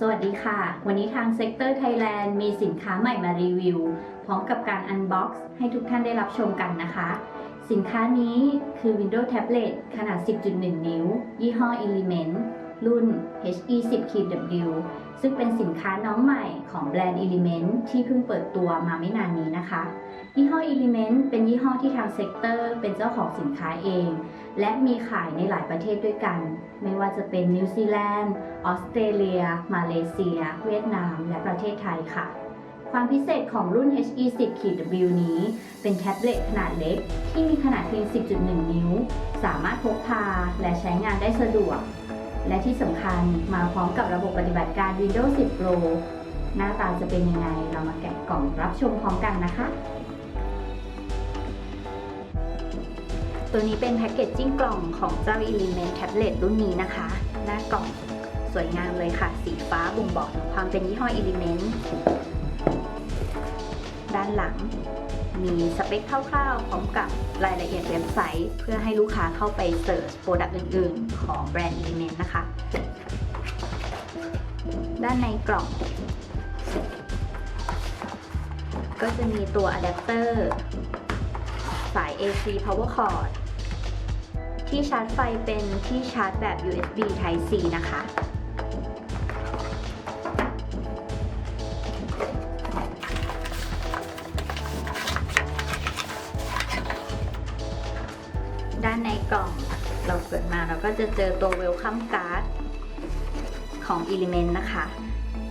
สวัสดีค่ะ วันนี้ทางเซกเตอร์ไทยแลนด์มีสินค้าใหม่มารีวิว พร้อมกับการอันบ็อกซ์ให้ทุกท่านได้รับชมกันนะคะ สินค้านี้คือ Windows Tablet ขนาด 10.1 นิ้ว ยี่ห้อ Element รุ่น HE 10 W ซึ่งเป็นสินค้าน้องใหม่ของแบรนด์ Element ที่เพิ่งเปิดตัวมาไม่นานนี้นะคะ ยี่ห้อ Element เป็นยี่ห้อที่ทางเซกเตอร์เป็นเจ้าของสินค้าเอง และมีขายในหลายประเทศด้วยกัน ไม่ว่าจะเป็นนิวซีแลนด์ ออสเตรเลีย มาเลเซีย เวียดนาม และประเทศไทยค่ะ ความพิเศษของรุ่น HE 10 W นี้ เป็นแท็บเล็ตขนาดเล็ก ที่มีขนาดเพียง 10.1 นิ้ว สามารถพกพาและใช้งานได้สะดวก และที่สำคัญมาพร้อมกับระบบปฏิบัติการ Windows 10 Pro หน้าตาจะเป็นยังไง เรามาแกะกล่องรับชมพร้อมกันนะคะ ตัวนี้เป็นแพ็กเกจจิ้งกล่องของเจ้า Element Tablet รุ่นนี้นะคะ หน้ากล่องสวยงามเลยค่ะ สีฟ้าบ่งบอกถึงความเป็นยี่ห้อ Element ด้านหลังมีสเปคคร่าวๆ พร้อมกับรายละเอียดเว็บไซต์ เพื่อให้ลูกค้าเข้าไปเสิร์ชโปรดักต์อื่นๆ ของแบรนด์ Element นะคะ ด้านในกล่อง ก็จะมีตัวอะแดปเตอร์ สาย AC power cord ที่ชาร์จไฟเป็นที่ชาร์จแบบ USB Type C นะคะ ด้านในกล่องเราเปิดมาเราก็จะเจอตัว Welcome Card ของ Element นะคะ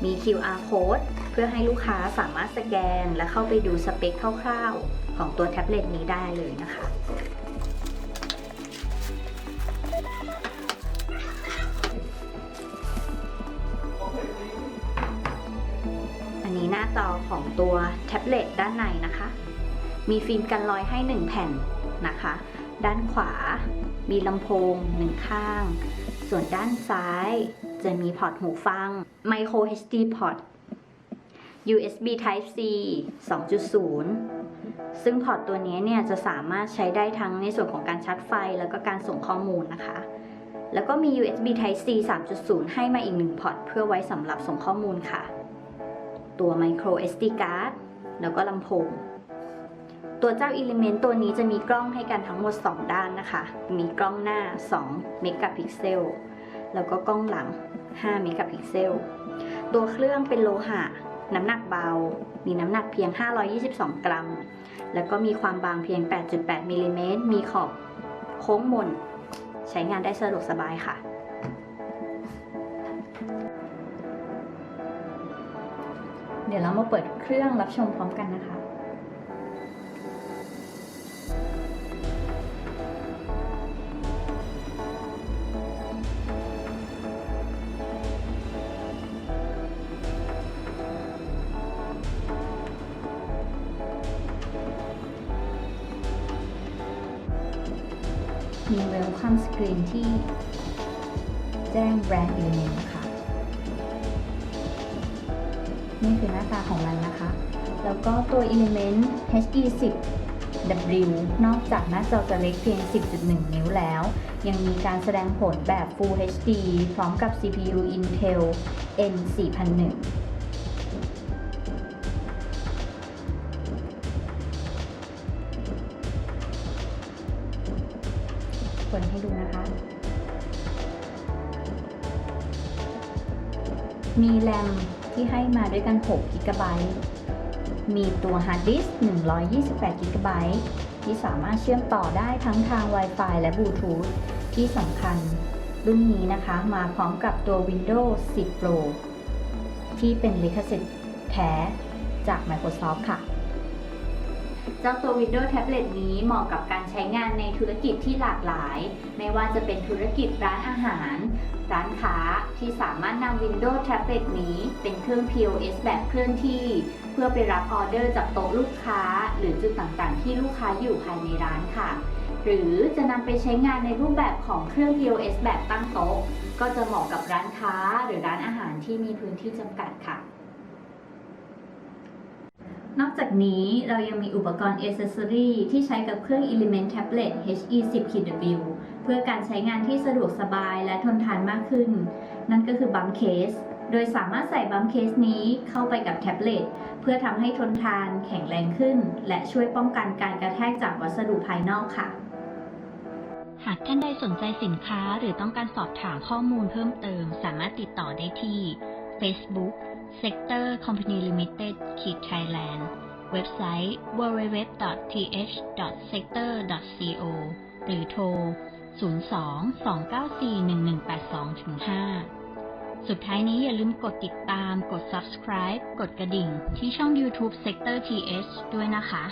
มี QR code เพื่อให้ลูกค้าสามารถสแกน และเข้าไปดูสเปคคร่าวๆ ของตัวแท็บเล็ตนี้ได้เลยนะคะาจอของตัวแท็บเล็ตด้านในนะคะ มีฟิล์มกันรอยให้ 1 แผ่นนะคะ ด้านขวา มีลำโพงหนึ่งข้าง ส่วนด้านซ้ายจะมีพอร์ตหูฟัง Micro HD Port USB Type C 2.0 ซึ่งพอร์ตตัวนี้เนี่ยจะสามารถใช้ได้ทั้งในส่วนของการชาร์จไฟ แล้วก็การส่งข้อมูลนะคะ แล้วก็มี USB Type C 3.0 ให้มาอีกหนึ่งพอร์ตเพื่อไว้สำหรับส่งข้อมูลค่ะ ตัว Micro SD Card แล้วก็ลำโพง ตัวเจ้า Element ตัวนี้จะมีกล้องให้กันทั้งหมด 2 ด้านนะคะ มีกล้องหน้า 2 เมกะพิกเซล แล้วก็กล้องหลัง 5 เมกะพิกเซล ตัวเครื่องเป็นโลหะ น้ำหนักเบา มีน้ำหนักเพียง 522 กรัม แล้วก็มีความบางเพียง 8.8มิลลิเมตร มีขอบโค้งมน ใช้งานได้สะดวกสบายค่ะ ดี๋ยวเรามาเปิดเครื่องรับชมพร้อมกันนะคะ มี Welcome Screen ที่แจ้งแบรนด์ Element นะคะ นี่คือหน้าตาของมันนะคะ แล้วก็ตัว Element HE 10 W นอกจากหน้าจอจะเล็กเพียง 10.1 นิ้วแล้ว ยังมีการแสดงผลแบบ Full HD พร้อมกับ CPU Intel N 4001เปิดให้ดูนะคะ มีแรม ที่ให้มาด้วยกัน6 g b มีตัวฮาร์ดดิสก์128 g b ที่สามารถเชื่อมต่อได้ทั้งทาง Wi-Fi และบลูทูธที่สำคัญ รุ่นนี้นะคะมาพร้อมกับตัว Windows 10 Pro ที่เป็นลิขสิทธิ์แท้จาก Microsoft ค่ะ เจ้าตัว Windows Tablet นี้เหมาะกับการใช้งานในธุรกิจที่หลากหลาย ไม่ว่าจะเป็นธุรกิจร้านอาหาร ร้านค้าที่สามารถนำ Windows Tablet นี้เป็นเครื่อง POS แบบเคลื่อนที่ เพื่อไปรับออเดอร์จากโต๊ะลูกค้า หรือจุดต่างๆ ที่ลูกค้าอยู่ภายในร้านค่ะ หรือจะนำไปใช้งานในรูปแบบของเครื่อง POS แบบตั้งโต๊ะ ก็จะเหมาะกับร้านค้าหรือร้านอาหารที่มีพื้นที่จำกัดค่ะ นอกจากนี้เรายังมีอุปกรณ์ Accessory ที่ใช้กับเครื่อง Element Tablet HE 10 W เพื่อการใช้งานที่สะดวกสบายและทนทานมากขึ้น นั่นก็คือบัมเคส โดยสามารถใส่บัมเคสนี้เข้าไปกับแท็บเล็ตเพื่อทำให้ทนทานแข็งแรงขึ้น และช่วยป้องกันการกระแทกจากวัสดุภายนอกค่ะ หากท่านใดสนใจสินค้าหรือต้องการสอบถามข้อมูลเพิ่มเติม สามารถติดต่อได้ที่ Facebook Sector Company Limited ขีด Thailand เว็บไซต์ www.th.sector.co หรือโทร 02-294-1182-5 สุดท้ายนี้อย่าลืมกดติดตาม กด subscribe กดกระดิ่ง ที่ช่อง YouTube Sector TH ด้วยนะคะ